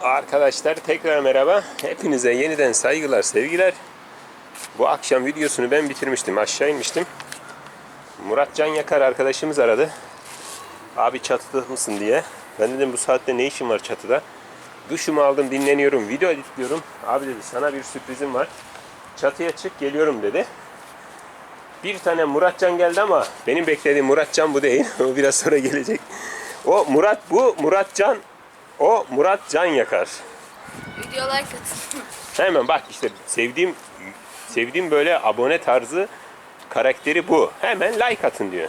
Arkadaşlar tekrar merhaba. Hepinize yeniden saygılar, sevgiler. Bu akşam videosunu ben bitirmiştim. Aşağı inmiştim. Murat Can Yakar arkadaşımız aradı. Abi çatıda mısın diye. Ben dedim bu saatte ne işin var çatıda? Duşumu aldım, dinleniyorum, video editliyorum. Abi dedi sana bir sürprizim var. Çatıya çık, geliyorum dedi. Bir tane Muratcan geldi ama benim beklediğim Muratcan bu değil. O biraz sonra gelecek. O Murat bu, Muratcan o Murat Can Yakar. Video like atın. Hemen bak işte sevdiğim sevdiğim böyle abone tarzı karakteri bu. Hemen like atın diyor.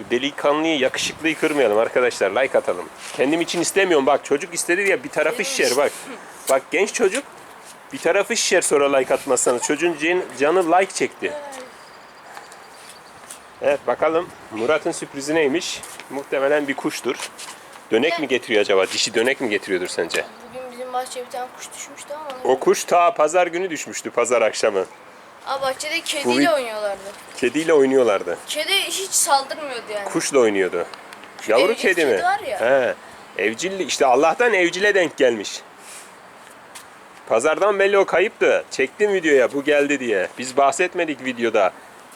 Bu delikanlıyı, yakışıklıyı kırmayalım arkadaşlar. Like atalım. Kendim için istemiyorum. Bak çocuk istedi ya bir tarafı şişer bak. Bak genç çocuk bir tarafı şişer sonra like atmazsanız. Çocuğun can- canı like çekti. Evet bakalım Murat'ın sürprizi neymiş? Muhtemelen bir kuştur. Dönek mi getiriyor acaba? Dişi dönek mi getiriyordur sence? Bugün bizim bahçeye bir tane kuş düşmüştü ama. onu- O kuş ta pazar günü düşmüştü pazar akşamı. Aa bahçede kediyle bir- oynuyorlardı. Kediyle oynuyorlardı. Kedi hiç saldırmıyordu yani. Kuşla oynuyordu. Yavru evcil kedi mi? kedi var ya. He. Evcilli işte Allah'tan evcile denk gelmiş. Pazardan belli o kayıptı. Çektim videoya bu geldi diye. Biz bahsetmedik videoda.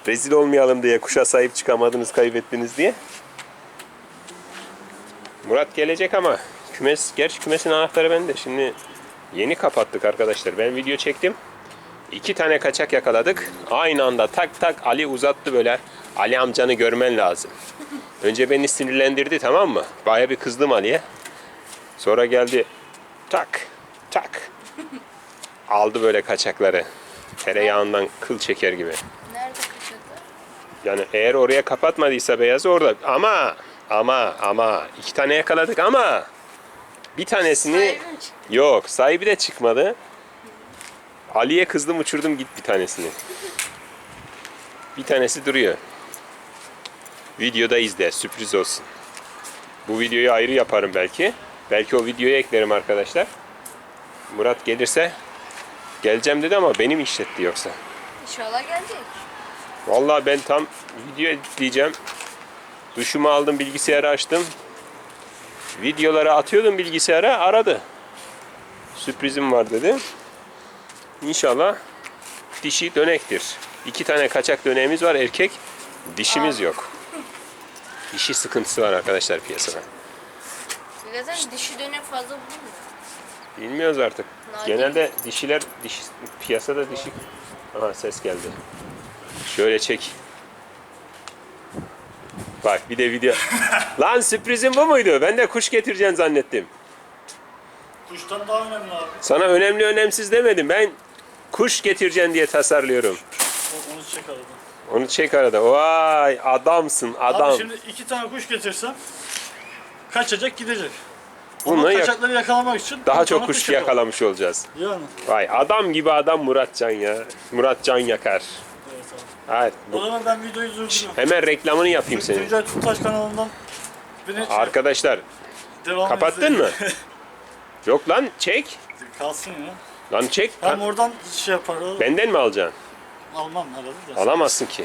Rezil olmayalım diye kuşa sahip çıkamadınız kaybettiniz diye. Murat gelecek ama kümes, gerçi kümesin anahtarı bende. Şimdi yeni kapattık arkadaşlar. Ben video çektim. İki tane kaçak yakaladık. Aynı anda tak tak Ali uzattı böyle. Ali amcanı görmen lazım. Önce beni sinirlendirdi tamam mı? Baya bir kızdım Ali'ye. Sonra geldi tak tak. Aldı böyle kaçakları. Tereyağından kıl çeker gibi. Nerede kaçırdı? Yani eğer oraya kapatmadıysa beyazı orada. Ama ama ama iki tane yakaladık ama bir tanesini Sahibi mi çıktı? yok sahibi de çıkmadı. Ali'ye kızdım uçurdum git bir tanesini. Bir tanesi duruyor. Videoda izle sürpriz olsun. Bu videoyu ayrı yaparım belki. Belki o videoya eklerim arkadaşlar. Murat gelirse geleceğim dedi ama benim işletti yoksa. İnşallah gelecek. Vallahi ben tam video editleyeceğim. Duşumu aldım, bilgisayarı açtım. Videoları atıyordum bilgisayara, aradı. Sürprizim var dedi. İnşallah dişi dönektir. İki tane kaçak döneğimiz var erkek. Dişimiz yok. Dişi sıkıntısı var arkadaşlar piyasada. Zaten dişi dönem fazla bulunmuyor. Bilmiyoruz artık. Nadir. Genelde dişiler diş, piyasada dişi. Aha ses geldi. Şöyle çek. Bak bir de video. Lan sürprizin bu muydu? Ben de kuş getireceksin zannettim. Kuştan daha önemli abi. Sana önemli önemsiz demedim. Ben kuş getireceksin diye tasarlıyorum. O- Onu çek aradan. Onu çek arada. Vay adamsın adam. Abi şimdi iki tane kuş getirsem kaçacak gidecek. Bununla Ama yak- kaçakları yakalamak için daha bir çok tane kuş yakalamış olacağız. Yani. Vay adam gibi adam Muratcan ya. Muratcan yakar. Evet. O Bu, zaman ben videoyu durduruyorum. hemen reklamını yapayım senin. Tuncay Tutaş kanalından beni Arkadaşlar devam Kapattın mı? Yok lan çek. Kalsın ya. Lan çek. Hem oradan şey yapar. o- Benden mi alacaksın? Almam herhalde de. Alamazsın ki.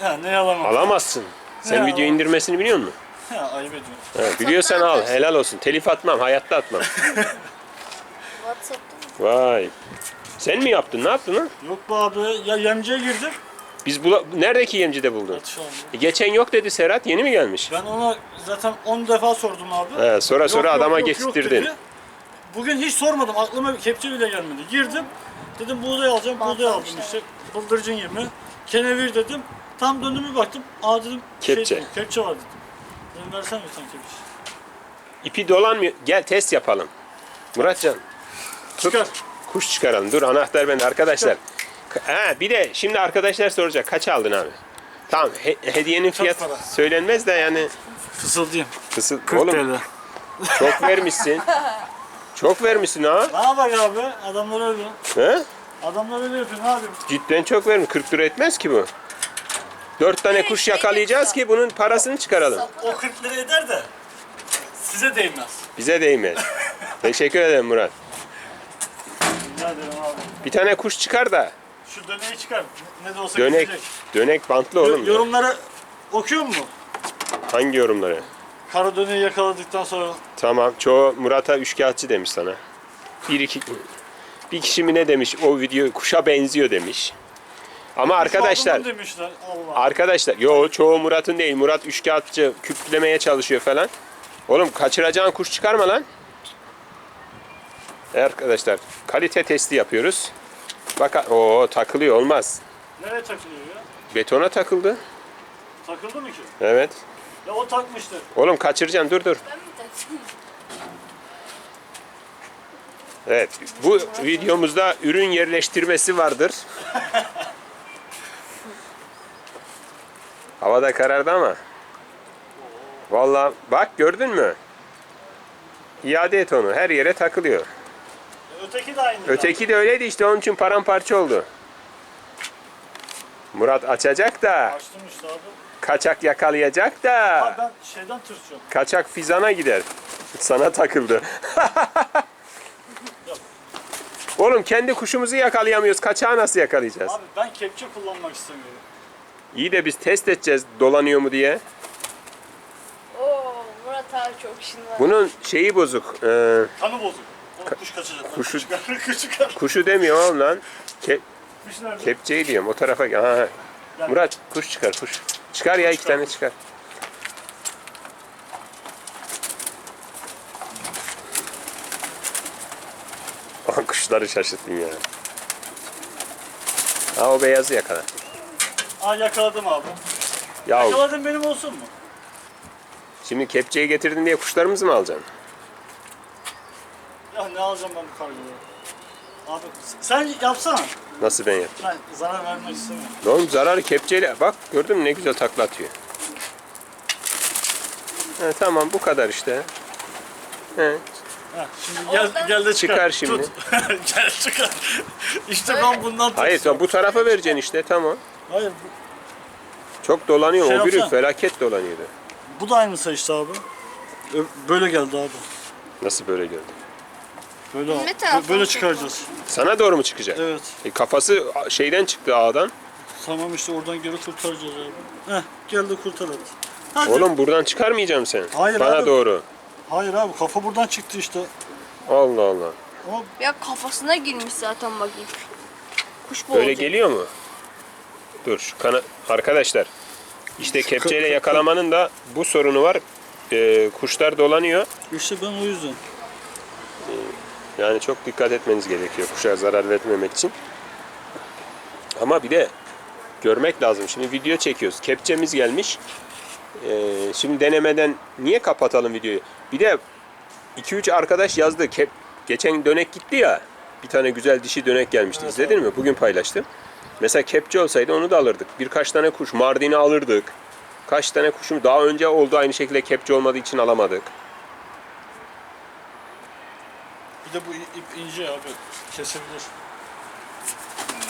Ha, ne yalan Alamazsın. Sen Ya. video indirmesini biliyor musun? Ha, ayıp ediyorum. Ha, biliyorsan al. Helal olsun. Telif atmam. Hayatta atmam. Whatsapp'ta mı? Vay. Sen mi yaptın? Ne yaptın lan? Yok be abi ya yemciye girdim. Biz bula... Neredeki yemcide buldun? Atış aldım. E, geçen yok dedi Serhat. Yeni mi gelmiş? Ben ona zaten 10 defa sordum abi. He, sonra sonra Yok, yok, adama yok, yok getirtirdin. dedi. Bugün hiç sormadım. Aklıma bir kepçe bile gelmedi. Girdim. Dedim buğday alacağım. Buğday aldım Patlamışlar. işte. Bıldırcın yemi. Kenevir dedim. Tam döndüm bir baktım. Aa dedim. Kepçe. Şey, kepçe var dedim. Dedim versene bir tane kepçe. İpi dolanmıyor. Gel test yapalım. Muratcan. Çıkar. Kuş çıkaralım. Dur anahtar bende arkadaşlar. Ha, bir de şimdi arkadaşlar soracak. Kaç aldın abi? Tamam he- hediyenin Çok fiyatı para. söylenmez de yani Fısıldayayım. kısıl. 40 Oğlum TL. çok vermişsin. çok vermişsin ha. Ne yapar abi? Adamlar öyle. He? Adamlar öyle yapıyor. Ne yapayım? Cidden çok vermiş. 40 lira etmez ki bu. 4 tane kuş yakalayacağız ki bunun parasını çıkaralım. O 40 lira eder de size değmez. Bize değmez. Teşekkür ederim Murat. Rica ederim abi. Bir tane kuş çıkar da Şu döneği çıkar. Ne de olsa dönek gidecek. dönek bantlı oğlum. ya. Yorumları okuyor mu? Hangi yorumları? kara döneyi yakaladıktan sonra Tamam. Çoğu Murat'a üçkağıtçı demiş sana. Bir iki bir kişi mi ne demiş? O video kuşa benziyor demiş. Ama arkadaşlar Sordum demişler. Allah. Arkadaşlar yo çoğu Murat'ın değil. Murat üçkağıtçı küplemeye çalışıyor falan. Oğlum kaçıracağın kuş çıkarma lan. Arkadaşlar kalite testi yapıyoruz. Bak o takılıyor olmaz. Nereye takılıyor ya? Betona takıldı. Takıldı mı ki? Evet. Ya o takmıştı. Oğlum kaçıracaksın dur dur. Ben mi taktım? Evet. Bu videomuzda ürün yerleştirmesi vardır. Havada karardı ama. Vallahi bak gördün mü? İade et onu. Her yere takılıyor. Öteki de aynı. Öteki de öyleydi işte onun için paramparça oldu. Murat açacak da, Açtım işte abi. kaçak yakalayacak Abi da, ben şeyden tırsıyorum. kaçak fizana gider. Sana takıldı. Oğlum kendi kuşumuzu yakalayamıyoruz. Kaçağı nasıl yakalayacağız? Abi ben kepçe kullanmak istemiyorum. İyi de biz test edeceğiz dolanıyor mu diye. Oo Murat abi çok işin var. Bunun şeyi bozuk. Ee, Kanı bozuk. Kuş kaçacak. Kuşu- kuşu demiyor oğlum lan. Ke- Kuş nerede? kepçeyi diyorum o tarafa. Aha. Murat kuş çıkar kuş. Çıkar ya iki tane çıkar. Aha, Kuşları şaşırttın ya. Ha o beyazı yakala. Aa yakaladım abi. Ya Yakaladım benim olsun mu? şimdi kepçeyi getirdin diye kuşlarımızı mı alacaksın? Ya ne alacağım ben bu kargoları? Abi sen yapsana. Nasıl ben yap? Ben zarar vermek istemiyorum. Oğlum zararı kepçeyle bak gördün mü ne güzel takla atıyor. He, tamam bu kadar işte. He, Heh, şimdi gel, Oradan- gel de çıkar. Çıkar şimdi. Tut. gel çıkar. işte ben bundan Hayır tırsıyorum. bu tarafa vereceksin işte tamam. Hayır bu, Çok dolanıyor. Şey o biri yapsana. felaket dolanıyordu. bu da aynı işte abi. Ö- Böyle geldi abi. Nasıl böyle gördün? Böyle Ne taraftan böyle çıkaracağız. Sana doğru mu çıkacak? Evet. E, kafası şeyden çıktı ağdan. Tamam işte oradan geri kurtaracağız abi. Heh gel de kurtar hadi. Oğlum buradan çıkarmayacağım sen. Hayır Bana abi. doğru. Hayır abi kafa buradan çıktı işte. Allah Allah. Ama Ya kafasına girmiş zaten bak ip. Kuş bu Böyle geliyor mu? Dur şu kana... Arkadaşlar işte kepçeyle yakalamanın da bu sorunu var. E, kuşlar dolanıyor. işte ben o yüzden. Yani çok dikkat etmeniz gerekiyor kuşa zarar vermemek için. Ama bir de görmek lazım. Şimdi video çekiyoruz. Kepçemiz gelmiş. Ee, şimdi denemeden niye kapatalım videoyu? Bir de 2-3 arkadaş yazdı. Kep geçen dönek gitti ya. Bir tane güzel dişi dönek gelmişti. İzledin mi? Bugün paylaştım. Mesela kepçe olsaydı onu da alırdık. Birkaç tane kuş. Mardin'i alırdık. Kaç tane kuşum daha önce oldu aynı şekilde kepçe olmadığı için alamadık. Bir de bu ip ince abi. Kesebilir.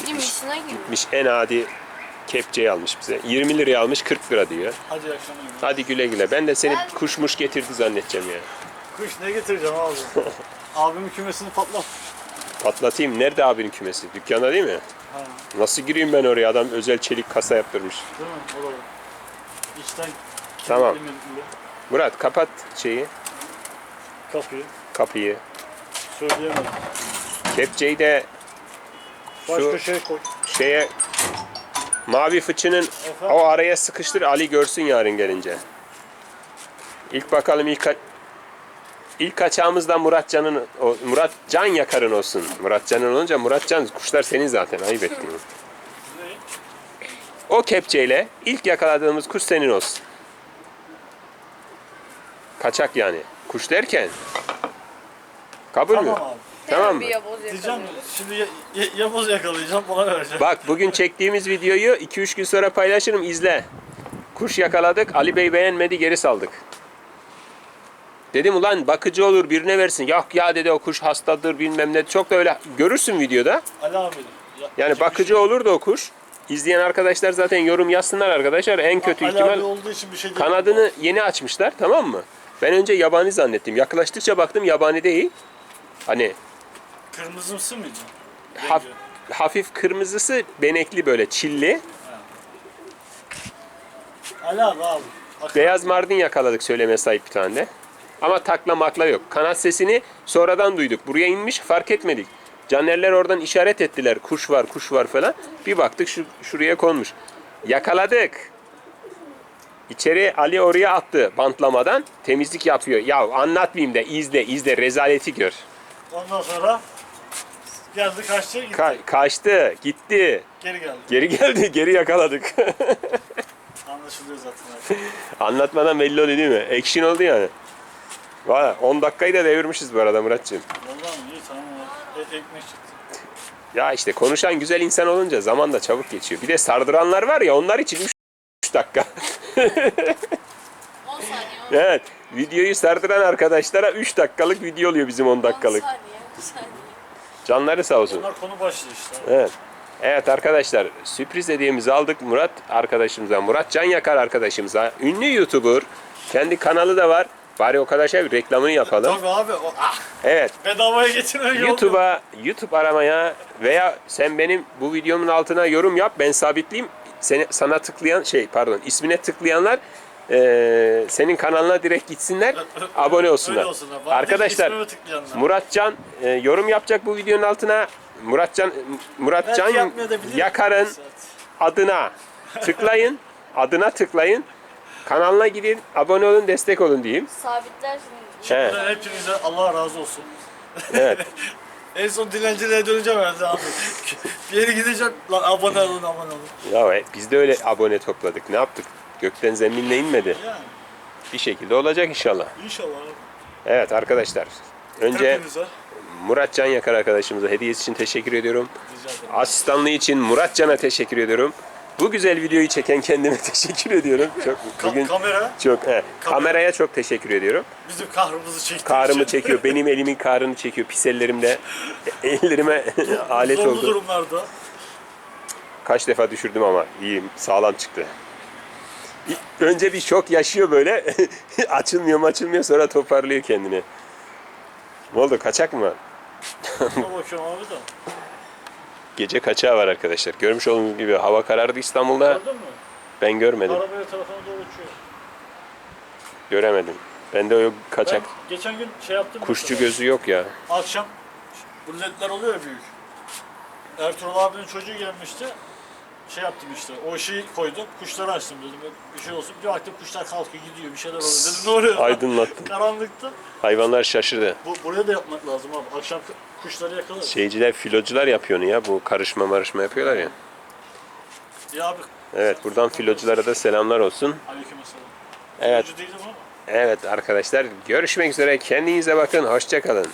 Girmiş. gitmiş en adi kepçeyi almış bize. 20 liraya almış 40 lira diyor. Hadi iyi akşamlar. Hadi güle güle. Ben de seni Ben- kuşmuş getirdi zannedeceğim ya. Kuş ne getireceğim abi? Abimin kümesini patlat. Patlatayım. Nerede abinin kümesi? Dükkanda değil mi? Ha, Nasıl gireyim ben oraya? Adam özel çelik kasa yaptırmış. değil mi? O da var. İçten Tamam. Murat kapat şeyi, kapıyı. kapıyı. Söyleyemedim. Kepçeyi de Başka Şu- şey koy. şeye mavi fıçının o araya sıkıştır Ali görsün yarın gelince. İlk bakalım ilk ilk kaçağımızdan Muratcan'ın o Murat Can Yakar'ın olsun. Muratcan'ın olunca Muratcan kuşlar senin zaten ayıp ettin. O kepçeyle ilk yakaladığımız kuş senin olsun. Kaçak yani. Kuş derken. Kabul mü? Tamam abi. Tamam mı? Bir yaboz Diyeceğim şimdi ya, ya, yaboz yakalayacağım ona vereceğim. Bak bugün çektiğimiz videoyu 2-3 gün sonra paylaşırım izle. Kuş yakaladık. Ali Bey beğenmedi geri saldık. Dedim ulan bakıcı olur birine versin. Yok ya dedi o kuş hastadır bilmem ne. Çok da öyle görürsün videoda. Ali abi. Ya, Yani iki bakıcı olur da o kuş. İzleyen arkadaşlar zaten yorum yazsınlar arkadaşlar. En kötü Ali abi ihtimal olduğu için bir şey kanadını yeni açmışlar tamam mı? Ben önce yabani zannettim. Yaklaştıkça baktım yabani değil. Hani Kırmızımsı mıydı? haf- Rengi. hafif kırmızısı benekli böyle çilli. Ali abi abi. Beyaz mardin yakaladık söyleme sahip bir tane de. Ama takla makla yok. Kanat sesini sonradan duyduk. Buraya inmiş fark etmedik. Canerler oradan işaret ettiler. Kuş var, kuş var falan. Bir baktık şu, şuraya konmuş. Yakaladık. İçeri Ali oraya attı bantlamadan. Temizlik yapıyor. Ya anlatmayayım da izle izle rezaleti gör. Ondan sonra geldi kaçtı gitti. Ka- kaçtı, gitti. Geri geldi. Geri geldi, geri yakaladık. Anlaşılıyor zaten. Anlatmadan belli oluyor değil mi? Action oldu yani. Valla 10 dakikayı da devirmişiz bu arada Muratcığım. Vallahi iyi tamam. Et ekmek çıktı. Ya işte konuşan güzel insan olunca zaman da çabuk geçiyor. Bir de sardıranlar var ya onlar için 3 dakika. 10 saniye. evet. Videoyu sardıran arkadaşlara 3 dakikalık video oluyor bizim 10 10 dakikalık. saniye. 10 saniye. Canları sağ olsun. Bunlar konu başlığı işte. Evet. Evet arkadaşlar sürpriz hediyemizi aldık Murat arkadaşımıza. Murat Can Yakar arkadaşımıza. Ünlü YouTuber. Kendi kanalı da var. Bari o kadar şey bir reklamını yapalım. Tabii abi. O, ah, Evet. bedavaya getirmek. YouTube'a YouTube aramaya veya sen benim bu videomun altına yorum yap ben sabitleyeyim. Seni, sana tıklayan şey pardon ismine tıklayanlar eee, senin kanalına direkt gitsinler abone olsunlar. Öyle olsunlar. Arkadaşlar. Muratcan e, yorum yapacak bu videonun altına Muratcan Muratcan. Yakar'ın adına tıklayın. adına tıklayın. Kanalına gidin, abone olun, destek olun diyeyim. Sabitlersin. Evet. Hepinize Allah razı olsun. Evet. En son dilenciliğe döneceğim herhalde abi. bir yere gideceğim. Lan abone olun abone olun. Ya e, biz de öyle abone topladık. Ne yaptık? Gökten zeminle inmedi. Yani Bir şekilde olacak inşallah. inşallah. Evet arkadaşlar. Önce Hepinize Murat Can Yakar arkadaşımıza hediyesi için teşekkür ediyorum. Asistanlığı için Murat Can'a teşekkür ediyorum. Bu güzel videoyu çeken kendime teşekkür ediyorum. Çok Ka- bugün kamera çok he, kameraya çok teşekkür ediyorum. bizim kahrımızı çekti. Karımı çekiyor. Benim elimin karını çekiyor. Pis ellerimle ellerime alet Zorlu oldu. durumlarda. Kaç defa düşürdüm ama iyiyim. Sağlam çıktı. Önce bir şok yaşıyor böyle. açılmıyor açılmıyor sonra toparlıyor kendini. Ne oldu kaçak mı? Abi da. Gece kaçağı var arkadaşlar. Görmüş olduğunuz gibi hava karardı İstanbul'da. Gördün mü? Ben görmedim. Arabaya tarafına doğru uçuyor. Göremedim. Bende o Ben kaçak geçen gün şey yaptım. kuşçu mesela. gözü yok ya. Akşam bu ledler oluyor ya büyük. Ertuğrul abinin çocuğu gelmişti. Şey yaptım işte. O ışığı koydum. Kuşları açtım dedim. Bir şey olsun. Bir baktım kuşlar kalkıyor gidiyor. Bir şeyler oluyor. Dedim ne oluyor? Aydınlattın. Karanlıkta. Hayvanlar şaşırdı. Bu, buraya da yapmak lazım abi. Akşam kuşları yakalar. Şeyciler, filocular yapıyor onu ya. Bu karışma marışma yapıyorlar ya. Ya abi. Evet buradan filoculara da selamlar olsun. Aleykümselam. Evet. Çocuğu değilim ama. Evet arkadaşlar görüşmek üzere. Kendinize bakın. Hoşçakalın.